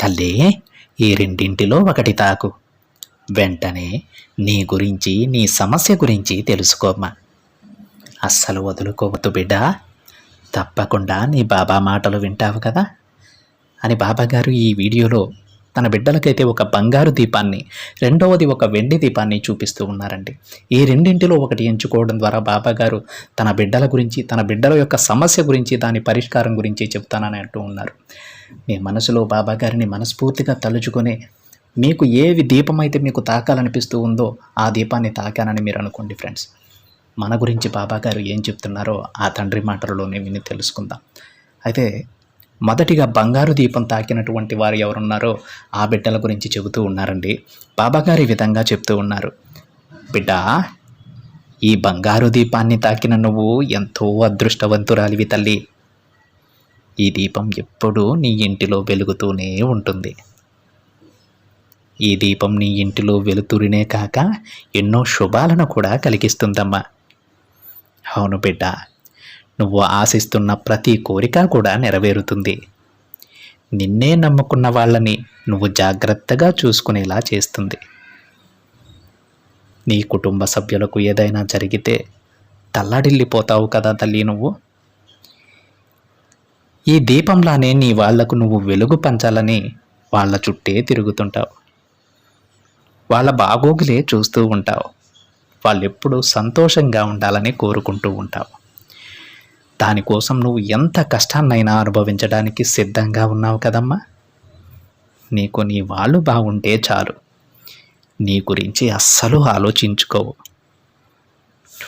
తల్లి ఈ రెండింటిలో ఒకటి తాకు. వెంటనే నీ గురించి నీ సమస్య గురించి తెలుసుకోమ్మా. అస్సలు వదులుకోవద్దు బిడ్డ. తప్పకుండా నీ బాబా మాటలు వింటావు కదా. అని బాబాగారు ఈ వీడియోలో తన బిడ్డలకైతే ఒక బంగారు దీపాన్ని రెండవది ఒక వెండి దీపాన్ని చూపిస్తూ ఉన్నారండి. ఈ రెండింటిలో ఒకటి ఎంచుకోవడం ద్వారా బాబాగారు తన బిడ్డల గురించి తన బిడ్డల యొక్క సమస్య గురించి దాని పరిష్కారం గురించి చెప్తానని అంటూ ఉన్నారు. మీ మనసులో బాబాగారిని మనస్ఫూర్తిగా తలుచుకొని మీకు ఏవి దీపం అయితే మీకు తాకాలనిపిస్తూ ఉందో ఆ దీపాన్ని తాకానని మీరు అనుకోండి ఫ్రెండ్స్. మన గురించి బాబాగారు ఏం చెప్తున్నారో ఆ తండ్రి మాటలలోనే విని తెలుసుకుందాం. అయితే మొదటిగా బంగారు దీపం తాకినటువంటి వారు ఎవరున్నారో ఆ బిడ్డల గురించి చెబుతూ ఉన్నారండి. బాబాగారు ఈ విధంగా చెప్తూ ఉన్నారు. బిడ్డ ఈ బంగారు దీపాన్ని తాకిన నువ్వు ఎంతో అదృష్టవంతురాలివి తల్లి. ఈ దీపం ఎప్పుడూ నీ ఇంటిలో వెలుగుతూనే ఉంటుంది. ఈ దీపం నీ ఇంటిలో వెలుతురినే కాక ఎన్నో శుభాలను కూడా కలిగిస్తుందమ్మా. అవును బిడ్డ నువ్వు ఆశిస్తున్న ప్రతి కోరిక కూడా నెరవేరుతుంది. నిన్నే నమ్ముకున్న వాళ్ళని నువ్వు జాగ్రత్తగా చూసుకునేలా చేస్తుంది. నీ కుటుంబ సభ్యులకు ఏదైనా జరిగితే తల్లడిల్లిపోతావు కదా తల్లి నువ్వు. ఈ దీపంలానే నీ వాళ్ళకు నువ్వు వెలుగు పంచాలని వాళ్ళ చుట్టే తిరుగుతుంటావు. వాళ్ళ బాగోగులే చూస్తూ ఉంటావు. వాళ్ళెప్పుడూ సంతోషంగా ఉండాలని కోరుకుంటూ ఉంటావు. దానికోసం నువ్వు ఎంత కష్టాన్నైనా అనుభవించడానికి సిద్ధంగా ఉన్నావు కదమ్మా. నీకు నీ వాళ్ళు బాగుంటే చాలు. నీ గురించి అస్సలు ఆలోచించుకోవు.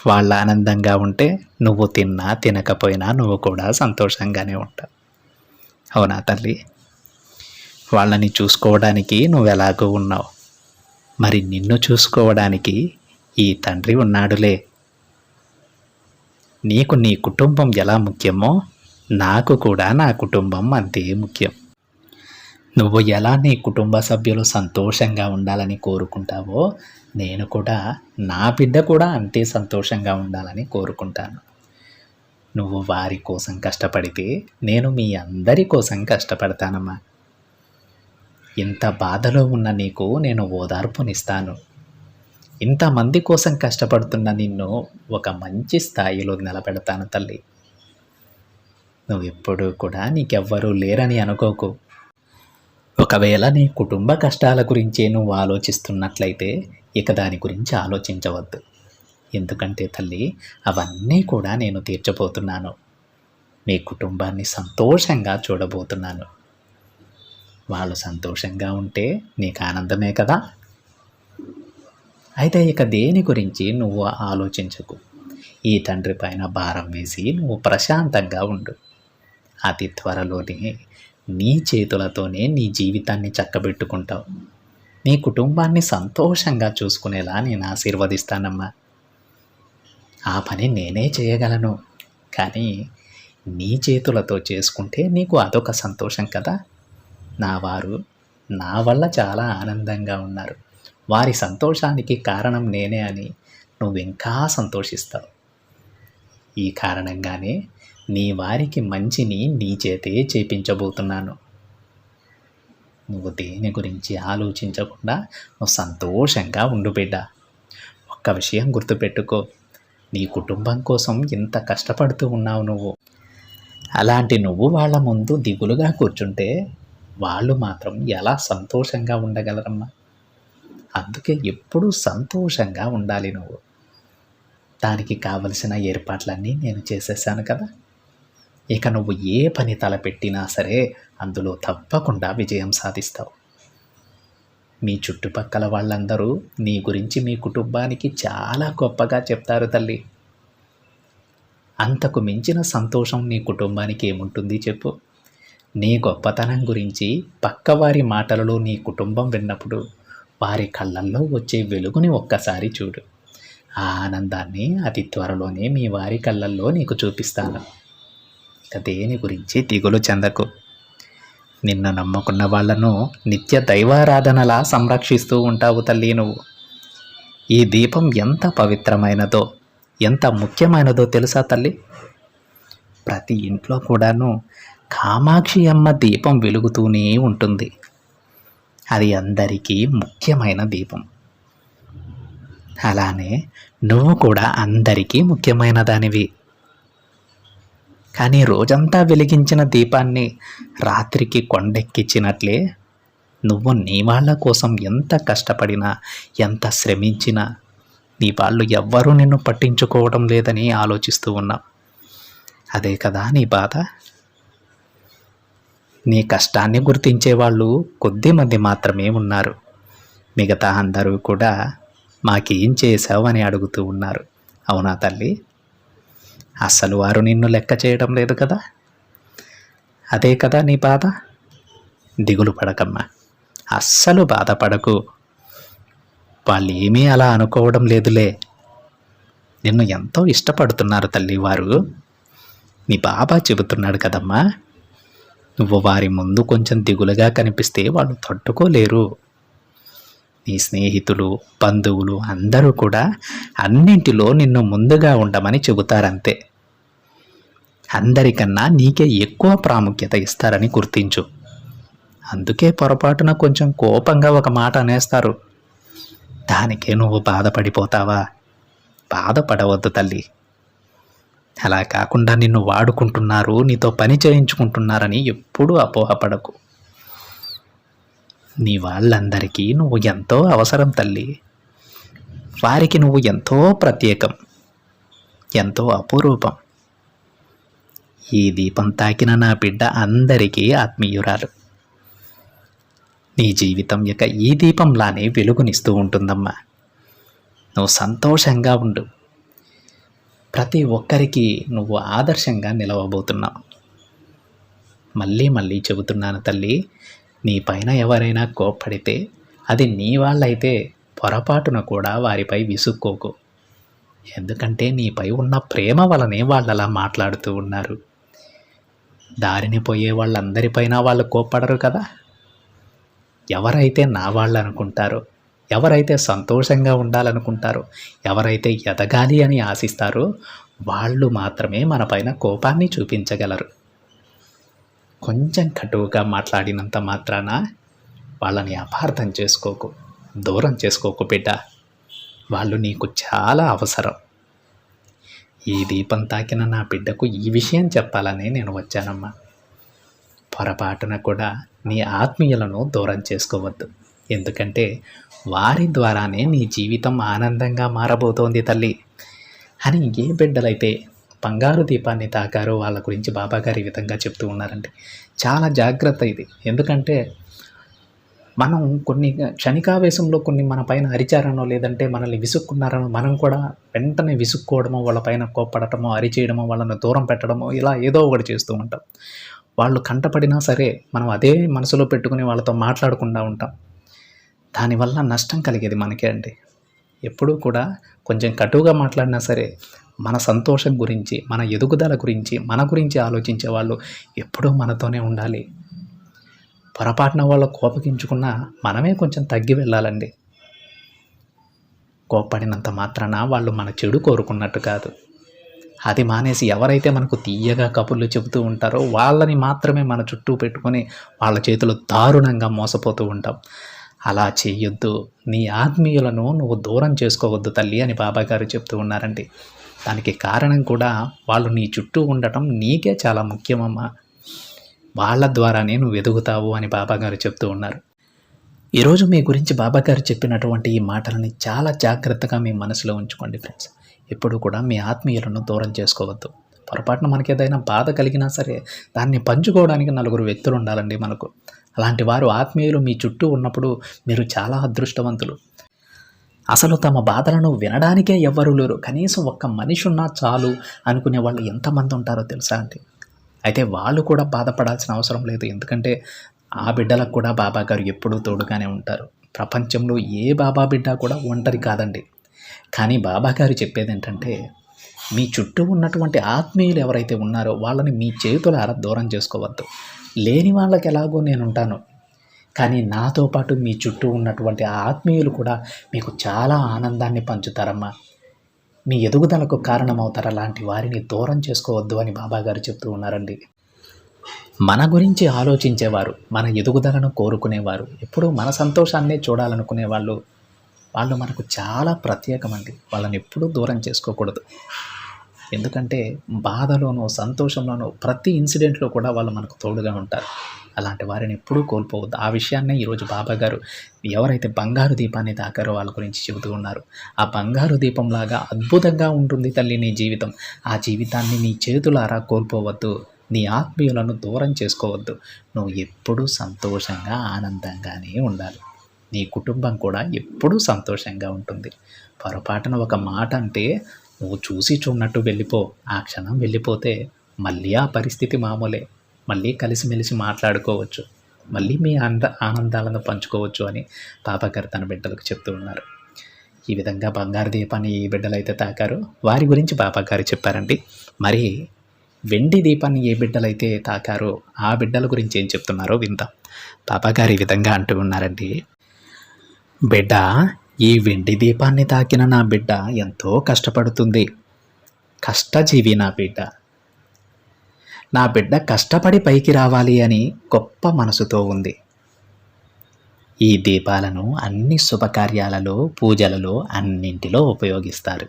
వాళ్ళ ఆనందంగా ఉంటే నువ్వు తిన్నా తినకపోయినా నువ్వు కూడా సంతోషంగానే ఉంటావు అవునా తల్లి? వాళ్ళని చూసుకోవడానికి నువ్వు ఎలాగో ఉన్నావు? మరి నిన్ను చూసుకోవడానికి ఈ తండ్రి ఉన్నాడులే. నీకు నీ కుటుంబం ఎలా ముఖ్యమో నాకు కూడా నా కుటుంబం అంతే ముఖ్యం. నువ్వు ఎలా నీ కుటుంబ సభ్యులు సంతోషంగా ఉండాలని కోరుకుంటావో నేను కూడా నా బిడ్డ కూడా అంతే సంతోషంగా ఉండాలని కోరుకుంటాను. నువ్వు వారి కోసం కష్టపడితే నేను మీ అందరి కోసం కష్టపడతానమ్మా. ఇంత బాధలో ఉన్న నీకు నేను ఓదార్పునిస్తాను. ఇంతమంది కోసం కష్టపడుతున్న నిన్ను ఒక మంచి స్థాయిలో నిలబెడతాను తల్లి. నువ్వు ఎప్పుడూ కూడా నీకెవ్వరూ లేరని అనుకోకు. ఒకవేళ నీ కుటుంబ కష్టాల గురించే నువ్వు ఆలోచిస్తున్నట్లయితే ఇక దాని గురించి ఆలోచించవద్దు. ఎందుకంటే తల్లి అవన్నీ కూడా నేను తీర్చబోతున్నాను. మీ కుటుంబాన్ని సంతోషంగా చూడబోతున్నాను. వాళ్ళు సంతోషంగా ఉంటే నీకు ఆనందమే కదా? అయితే ఇక దేని గురించి నువ్వు ఆలోచించకు. ఈ తండ్రి పైన భారం వేసి నువ్వు ప్రశాంతంగా ఉండు. అతి త్వరలోనే నీ చేతులతోనే నీ జీవితాన్ని చక్కబెట్టుకుంటావు. నీ కుటుంబాన్ని సంతోషంగా చూసుకునేలా నేను ఆశీర్వదిస్తానమ్మా. ఆ పని నేనే చేయగలను. కానీ నీ చేతులతో చేసుకుంటే నీకు అదొక సంతోషం కదా. నా వారు నా వల్ల చాలా ఆనందంగా ఉన్నారు. వారి సంతోషానికి కారణం నేనే అని నువ్వు ఇంకా సంతోషిస్తావు. ఈ కారణంగానే నీ వారికి మంచిని నీ చేతే చేపించబోతున్నాను. నువ్వు దేని గురించి ఆలోచించకుండా నువ్వు సంతోషంగా ఉండు బిడ్డ. ఒక్క విషయం గుర్తుపెట్టుకో. నీ కుటుంబం కోసం ఇంత కష్టపడుతూ ఉన్నావు నువ్వు. అలాంటి నువ్వు వాళ్ళ ముందు దిగులుగా కూర్చుంటే వాళ్ళు మాత్రం ఎలా సంతోషంగా ఉండగలరమ్మా? అందుకే ఎప్పుడూ సంతోషంగా ఉండాలి నువ్వు. దానికి కావలసిన ఏర్పాట్లన్నీ నేను చేసేసాను కదా. ఇక నువ్వు ఏ పని తలపెట్టినా సరే అందులో తప్పకుండా విజయం సాధిస్తావు. మీ చుట్టుపక్కల వాళ్ళందరూ నీ గురించి మీ కుటుంబానికి చాలా గొప్పగా చెప్తారు తల్లి. అంతకు మించిన సంతోషం నీ కుటుంబానికి ఏముంటుంది చెప్పు. నీ గొప్పతనం గురించి పక్కవారి మాటలలో నీ కుటుంబం విన్నప్పుడు వారి కళ్ళల్లో వచ్చే వెలుగుని ఒక్కసారి చూడు. ఆ ఆనందాన్ని అతి త్వరలోనే మీ వారి కళ్ళల్లో నీకు చూపిస్తాను. దేని గురించి దిగులు చెందకు? నిన్ను నమ్ముకున్న వాళ్ళను నిత్య దైవారాధనలా సంరక్షిస్తూ ఉంటావు తల్లి నువ్వు. ఈ దీపం ఎంత పవిత్రమైనదో ఎంత ముఖ్యమైనదో తెలుసా తల్లి? ప్రతి ఇంట్లో కూడాను కామాక్షి అమ్మ దీపం వెలుగుతూనే ఉంటుంది. అది అందరికీ ముఖ్యమైన దీపం. అలానే నువ్వు కూడా అందరికీ ముఖ్యమైన దానివి కానీ రోజంతా వెలిగించిన దీపాన్ని రాత్రికి కొండెక్కించినట్లే నువ్వు నీ వాళ్ళ కోసం ఎంత కష్టపడినా ఎంత శ్రమించినా నీ వాళ్ళు ఎవ్వరూ నిన్ను పట్టించుకోవడం లేదని ఆలోచిస్తూ ఉన్నావు అదే కదా నీ బాధ? నీ కష్టాన్ని గుర్తించే వాళ్ళు కొద్ది మంది మాత్రమే ఉన్నారు. మిగతా అందరూ కూడా మాకేం చేశావు? అని అడుగుతూ ఉన్నారు. అవునా తల్లి? అస్సలు వారు నిన్ను లెక్క చేయడం లేదు కదా? అదే కదా నీ బాధ? దిగులు పడకమ్మా. అస్సలు బాధపడకు. వాళ్ళు ఏమీ అలా అనుకోవడం లేదులే. నిన్ను ఎంతో ఇష్టపడుతున్నారు తల్లి వారు నీ బాబా చెబుతున్నాడు కదమ్మా. నువ్వు వారి ముందు కొంచెం దిగులుగా కనిపిస్తే వాళ్ళు తట్టుకోలేరు. నీ స్నేహితులు బంధువులు అందరూ కూడా అన్నింటిలో నిన్ను ముందుగా ఉండమని చెబుతారంతే. అందరికన్నా నీకే ఎక్కువ ప్రాముఖ్యత ఇస్తారని గుర్తించు. అందుకే పొరపాటున కొంచెం కోపంగా ఒక మాట అనేస్తారు. దానికే నువ్వు బాధపడిపోతావా? బాధపడవద్దు తల్లి. అలా కాకుండా నిన్ను వాడుకుంటున్నారు నీతో పని చేయించుకుంటున్నారని ఎప్పుడూ అపోహపడకు. నీ వాళ్ళందరికీ నువ్వు ఎంతో అవసరం తల్లి. వారికి నువ్వు ఎంతో ప్రత్యేకం ఎంతో అపురూపం. ఈ దీపం తాకిన నా బిడ్డ అందరికీ ఆత్మీయురాలు. నీ జీవితం యొక్క ఈ దీపంలానే వెలుగునిస్తూ ఉంటుందమ్మా. నువ్వు సంతోషంగా ఉండు. ప్రతి ఒక్కరికి నువ్వు ఆదర్శంగా నిలవబోతున్నావు. మళ్ళీ మళ్ళీ చెబుతున్నాను తల్లి నీ పైన ఎవరైనా కోప్పడితే అది నీ వాళ్ళైతే పొరపాటున కూడా వారిపై విసుక్కోకు. ఎందుకంటే నీపై ఉన్న ప్రేమ వలనే వాళ్ళలా మాట్లాడుతూ ఉన్నారు. దారిని పోయే వాళ్ళందరిపైన వాళ్ళు కోప్పడరు కదా? ఎవరైతే నా వాళ్ళు అనుకుంటారో ఎవరైతే సంతోషంగా ఉండాలనుకుంటారో ఎవరైతే ఎదగాలి అని ఆశిస్తారో వాళ్ళు మాత్రమే మన పైన కోపాన్ని చూపించగలరు. కొంచెం కటువుగా మాట్లాడినంత మాత్రాన వాళ్ళని అపార్థం చేసుకోకు దూరం చేసుకోకు బిడ్డ. వాళ్ళు నీకు చాలా అవసరం. ఈ దీపం తాకిన నా బిడ్డకు ఈ విషయం చెప్పాలని నేను వచ్చానమ్మా. పొరపాటున కూడా నీ ఆత్మీయులను దూరం చేసుకోవద్దు. ఎందుకంటే వారి ద్వారానే నీ జీవితం ఆనందంగా మారబోతోంది తల్లి. అని ఏ బిడ్డలైతే బంగారు దీపాన్ని తాకారో వాళ్ళ గురించి బాబాగారు ఈ విధంగా చెప్తూ ఉన్నారండి. చాలా జాగ్రత్త ఇది. ఎందుకంటే మనం కొన్ని క్షణికావేశంలో కొన్ని మన పైన అరిచారనో లేదంటే మనల్ని విసుక్కున్నారనో మనం కూడా వెంటనే విసుక్కోవడమో వాళ్ళ పైన కోప్పడటమో అరిచేయడమో వాళ్ళని దూరం పెట్టడమో ఇలా ఏదో ఒకటి చేస్తూ ఉంటాం. వాళ్ళు కంటపడినా సరే మనం అదే మనసులో పెట్టుకుని వాళ్ళతో మాట్లాడకుండా ఉంటాం. దానివల్ల నష్టం కలిగేది మనకే అండి. ఎప్పుడూ కూడా కొంచెం కటువుగా మాట్లాడినా సరే మన సంతోషం గురించి మన ఎదుగుదల గురించి మన గురించి ఆలోచించే వాళ్ళు ఎప్పుడూ మనతోనే ఉండాలి. పొరపాటున వాళ్ళు కోపగించుకున్నా మనమే కొంచెం తగ్గి వెళ్ళాలండి. కోప్పడినంత మాత్రాన వాళ్ళు మన చెడు కోరుకున్నట్టు కాదు. అది మానేసి ఎవరైతే మనకు తీయగా కబుర్లు చెబుతూ ఉంటారో వాళ్ళని మాత్రమే మన చుట్టూ పెట్టుకొని వాళ్ళ చేతిలో దారుణంగా మోసపోతూ ఉంటాం. అలా చేయొద్దు నీ ఆత్మీయులను నువ్వు దూరం చేసుకోవద్దు తల్లి అని బాబాగారు చెప్తూ ఉన్నారండి. దానికి కారణం కూడా వాళ్ళు నీ చుట్టూ ఉండటం నీకే చాలా ముఖ్యమమ్మా. వాళ్ళ ద్వారానే నువ్వు ఎదుగుతావు అని బాబాగారు చెప్తూ ఉన్నారు. ఈరోజు మీ గురించి బాబాగారు చెప్పినటువంటి ఈ మాటలని చాలా జాగ్రత్తగా మీ మనసులో ఉంచుకోండి ఫ్రెండ్స్. ఎప్పుడు కూడా మీ ఆత్మీయులను దూరం చేసుకోవద్దు. పొరపాటున మనకి ఏదైనా బాధ కలిగినా సరే దాన్ని పంచుకోవడానికి నలుగురు వ్యక్తులు ఉండాలండి మనకు. అలాంటి వారు ఆత్మీయులు మీ చుట్టూ ఉన్నప్పుడు మీరు చాలా అదృష్టవంతులు. అసలు తమ బాధలను వినడానికే ఎవ్వరూ లేరు. కనీసం ఒక్క మనిషి ఉన్నా చాలు అనుకునే వాళ్ళు ఎంతమంది ఉంటారో తెలుసా అండి? అయితే వాళ్ళు కూడా బాధపడాల్సిన అవసరం లేదు. ఎందుకంటే ఆ బిడ్డలకు కూడా బాబా గారు ఎప్పుడూ తోడుగానే ఉంటారు. ప్రపంచంలో ఏ బాబా బిడ్డ కూడా ఒంటరి కాదండి. కానీ బాబా గారు చెప్పేది ఏంటంటే మీ చుట్టూ ఉన్నటువంటి ఆత్మీయులు ఎవరైతే ఉన్నారో వాళ్ళని మీ చేతులారా దూరం చేసుకోవద్దు. లేని వాళ్ళకి ఎలాగో నేను ఉంటాను. కానీ నాతో పాటు మీ చుట్టూ ఉన్నటువంటి ఆత్మీయులు కూడా మీకు చాలా ఆనందాన్ని పంచుతారమ్మా. మీ ఎదుగుదలకు కారణమవుతారు? అలాంటి వారిని దూరం చేసుకోవద్దు అని బాబాగారు చెప్తూ ఉన్నారండి. మన గురించి ఆలోచించేవారు మన ఎదుగుదలను కోరుకునేవారు ఎప్పుడూ మన సంతోషాన్నే చూడాలనుకునే వాళ్ళు వాళ్ళు మనకు చాలా ప్రత్యేకమండి. వాళ్ళని ఎప్పుడూ దూరం చేసుకోకూడదు. ఎందుకంటే బాధలోనూ సంతోషంలోనూ ప్రతి ఇన్సిడెంట్లో కూడా వాళ్ళు మనకు తోడుగా ఉంటారు. అలాంటి వారిని ఎప్పుడూ కోల్పోవద్దు. ఆ విషయాన్నే ఈరోజు బాబా గారు ఎవరైతే బంగారు దీపాన్ని తాకారో వాళ్ళ గురించి చెబుతూ ఉన్నారు. ఆ బంగారు దీపంలాగా అద్భుతంగా ఉంటుంది తల్లి నీ జీవితం. ఆ జీవితాన్ని నీ చేతులారా కోల్పోవద్దు. నీ ఆత్మీయులను దూరం చేసుకోవద్దు. నువ్వు ఎప్పుడూ సంతోషంగా ఆనందంగానే ఉండాలి. నీ కుటుంబం కూడా ఎప్పుడూ సంతోషంగా ఉంటుంది. పొరపాటున ఒక మాట అంటే నువ్వు చూసి చూడనట్టు వెళ్ళిపో. ఆ క్షణం వెళ్ళిపోతే మళ్ళీ ఆ పరిస్థితి మామూలే. మళ్ళీ కలిసిమెలిసి మాట్లాడుకోవచ్చు. మళ్ళీ మీ ఆనంద ఆనందాలను పంచుకోవచ్చు అని పాపగారు తన బిడ్డలకు చెప్తూ ఉన్నారు. ఈ విధంగా బంగారు దీపాన్ని ఏ బిడ్డలైతే తాకారో. వారి గురించి బాబాగారు చెప్పారండి. మరి వెండి దీపాన్ని ఏ బిడ్డలైతే తాకారో ఆ బిడ్డల గురించి ఏం చెప్తున్నారో విందాం. పాపగారు ఈ విధంగా అంటూ ఉన్నారండి. బిడ్డ ఈ వెండి దీపాన్ని తాకిన నా బిడ్డ ఎంతో కష్టపడుతుంది. కష్టజీవి నా బిడ్డ. నా బిడ్డ కష్టపడి పైకి రావాలి అని గొప్ప మనసుతో ఉంది. ఈ దీపాలను అన్ని శుభకార్యాలలో పూజలలో అన్నింటిలో ఉపయోగిస్తారు.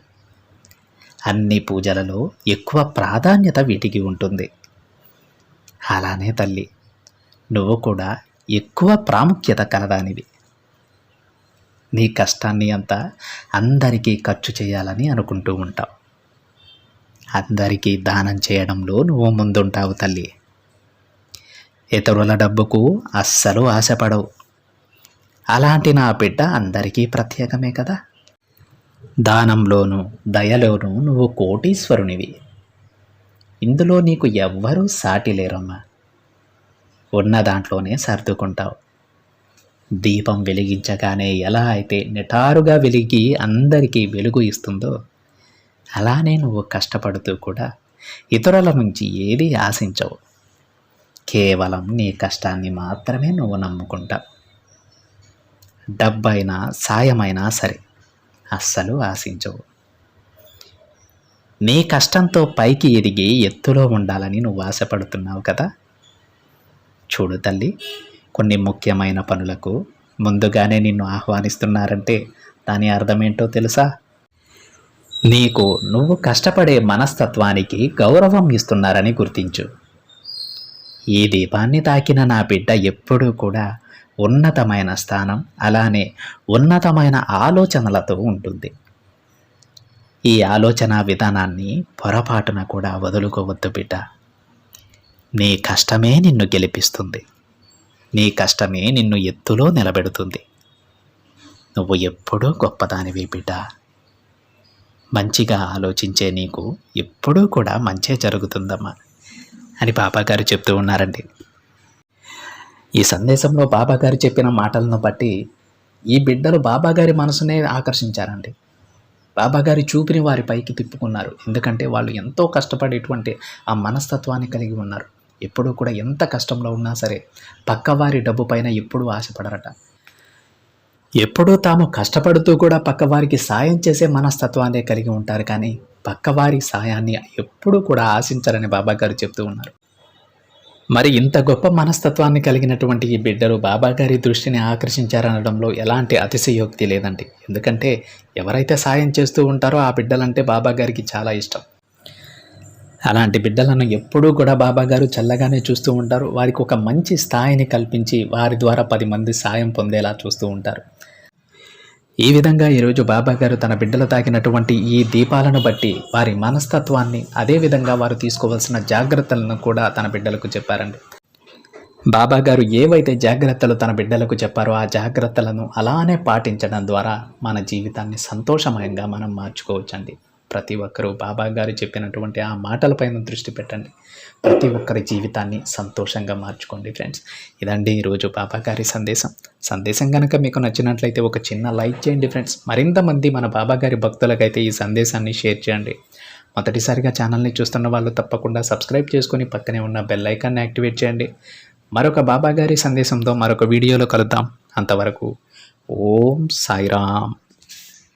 అన్ని పూజలలో ఎక్కువ ప్రాధాన్యత వీటికి ఉంటుంది. అలానే తల్లి నువ్వు కూడా ఎక్కువ ప్రాముఖ్యత కలదానివి. నీ కష్టాన్ని అంతా అందరికీ ఖర్చు చేయాలని అనుకుంటూ ఉంటావు. అందరికీ దానం చేయడంలో నువ్వు ముందుంటావు తల్లి. ఇతరుల డబ్బుకు అస్సలు ఆశపడవు. అలాంటి నా బిడ్డ అందరికీ ప్రత్యేకమే కదా. దానంలోనూ దయలోనూ నువ్వు కోటీశ్వరునివి. ఇందులో నీకు ఎవ్వరూ సాటి లేరమ్మా. ఉన్న దాంట్లోనే సర్దుకుంటావు. దీపం వెలిగించగానే ఎలా అయితే నిటారుగా వెలిగి అందరికీ వెలుగు ఇస్తుందో అలానే నువ్వు కష్టపడుతూ కూడా ఇతరుల నుంచి ఏది ఆశించవు. కేవలం నీ కష్టాన్ని మాత్రమే నువ్వు నమ్ముకుంటావు. డబ్బైనా సాయమైనా సరే అస్సలు ఆశించవు. నీ కష్టంతో పైకి ఎదిగి ఎత్తులో ఉండాలని నువ్వు ఆశపడుతున్నావు కదా? చూడు తల్లి కొన్ని ముఖ్యమైన పనులకు ముందుగానే నిన్ను ఆహ్వానిస్తున్నారంటే దాని అర్థమేంటో తెలుసా? నీకు నువ్వు కష్టపడే మనస్తత్వానికి గౌరవం ఇస్తున్నారని గుర్తించు. ఈ దీపాన్ని తాకిన నా బిడ్డ ఎప్పుడూ కూడా ఉన్నతమైన స్థానం అలానే ఉన్నతమైన ఆలోచనలతో ఉంటుంది. ఈ ఆలోచన విధానాన్ని పొరపాటున కూడా వదులుకోవద్దు బిడ్డ. నీ కష్టమే నిన్ను గెలిపిస్తుంది. నీ కష్టమే నిన్ను ఎత్తులో నిలబెడుతుంది. నువ్వు ఎప్పుడూ గొప్పదానివి బిడ్డ. మంచిగా ఆలోచించే నీకు ఎప్పుడూ కూడా మంచే జరుగుతుందమ్మా అని బాబాగారు చెప్తూ ఉన్నారండి. ఈ సందేశంలో బాబాగారు చెప్పిన మాటలను బట్టి ఈ బిడ్డలు బాబాగారి మనసునే ఆకర్షించారండి. బాబాగారి చూపిని వారి పైకి తిప్పుకున్నారు. ఎందుకంటే వాళ్ళు ఎంతో కష్టపడేటువంటి ఆ మనస్తత్వాన్ని కలిగి ఉన్నారు. ఎప్పుడూ కూడా ఎంత కష్టంలో ఉన్నా సరే పక్కవారి డబ్బు పైన ఎప్పుడూ ఆశపడరట. ఎప్పుడూ తాము కష్టపడుతూ కూడా పక్కవారికి సాయం చేసే మనస్తత్వాన్ని కలిగి ఉంటారు కానీ పక్కవారి సాయాన్ని ఎప్పుడూ కూడా ఆశించరని బాబాగారు చెప్తూ ఉన్నారు. మరి ఇంత గొప్ప మనస్తత్వాన్ని కలిగినటువంటి ఈ బిడ్డలు బాబాగారి దృష్టిని ఆకర్షించారనడంలో ఎలాంటి అతిశయోక్తి లేదండి. ఎందుకంటే ఎవరైతే సాయం చేస్తూ ఉంటారో ఆ బిడ్డలంటే బాబాగారికి చాలా ఇష్టం. అలాంటి బిడ్డలను ఎప్పుడూ కూడా బాబాగారు చల్లగానే చూస్తూ ఉంటారు. వారికి ఒక మంచి స్థాయిని కల్పించి వారి ద్వారా పది మంది సాయం పొందేలా చూస్తూ ఉంటారు. ఈ విధంగా ఈరోజు బాబా గారు తన బిడ్డలు తాకినటువంటి ఈ దీపాలను బట్టి వారి మనస్తత్వాన్ని అదేవిధంగా వారు తీసుకోవాల్సిన జాగ్రత్తలను కూడా తన బిడ్డలకు చెప్పారండి. బాబా గారు ఏవైతే జాగ్రత్తలు తన బిడ్డలకు చెప్పారో ఆ జాగ్రత్తలను అలానే పాటించడం ద్వారా మన జీవితాన్ని సంతోషమయంగా మనం మార్చుకోవచ్చండి. ప్రతి ఒక్కరూ బాబా గారు చెప్పినటువంటి ఆ మాటలపైన దృష్టి పెట్టండి. ప్రతి ఒక్కరి జీవితాన్ని సంతోషంగా మార్చుకోండి ఫ్రెండ్స్ ఇదండి ఈరోజు బాబా గారి సందేశం. సందేశం కనుక మీకు నచ్చినట్లయితే ఒక చిన్న లైక్ చేయండి ఫ్రెండ్స్ మరింత మంది మన బాబా గారి భక్తులకైతే ఈ సందేశాన్ని షేర్ చేయండి. మొదటిసారిగా ఛానల్ని చూస్తున్న వాళ్ళు తప్పకుండా సబ్స్క్రైబ్ చేసుకొని పక్కనే ఉన్న బెల్ ఐకాన్ని యాక్టివేట్ చేయండి. మరొక బాబా గారి సందేశంతో మరొక వీడియోలో కలుద్దాం. అంతవరకు ఓం సాయిరామ్.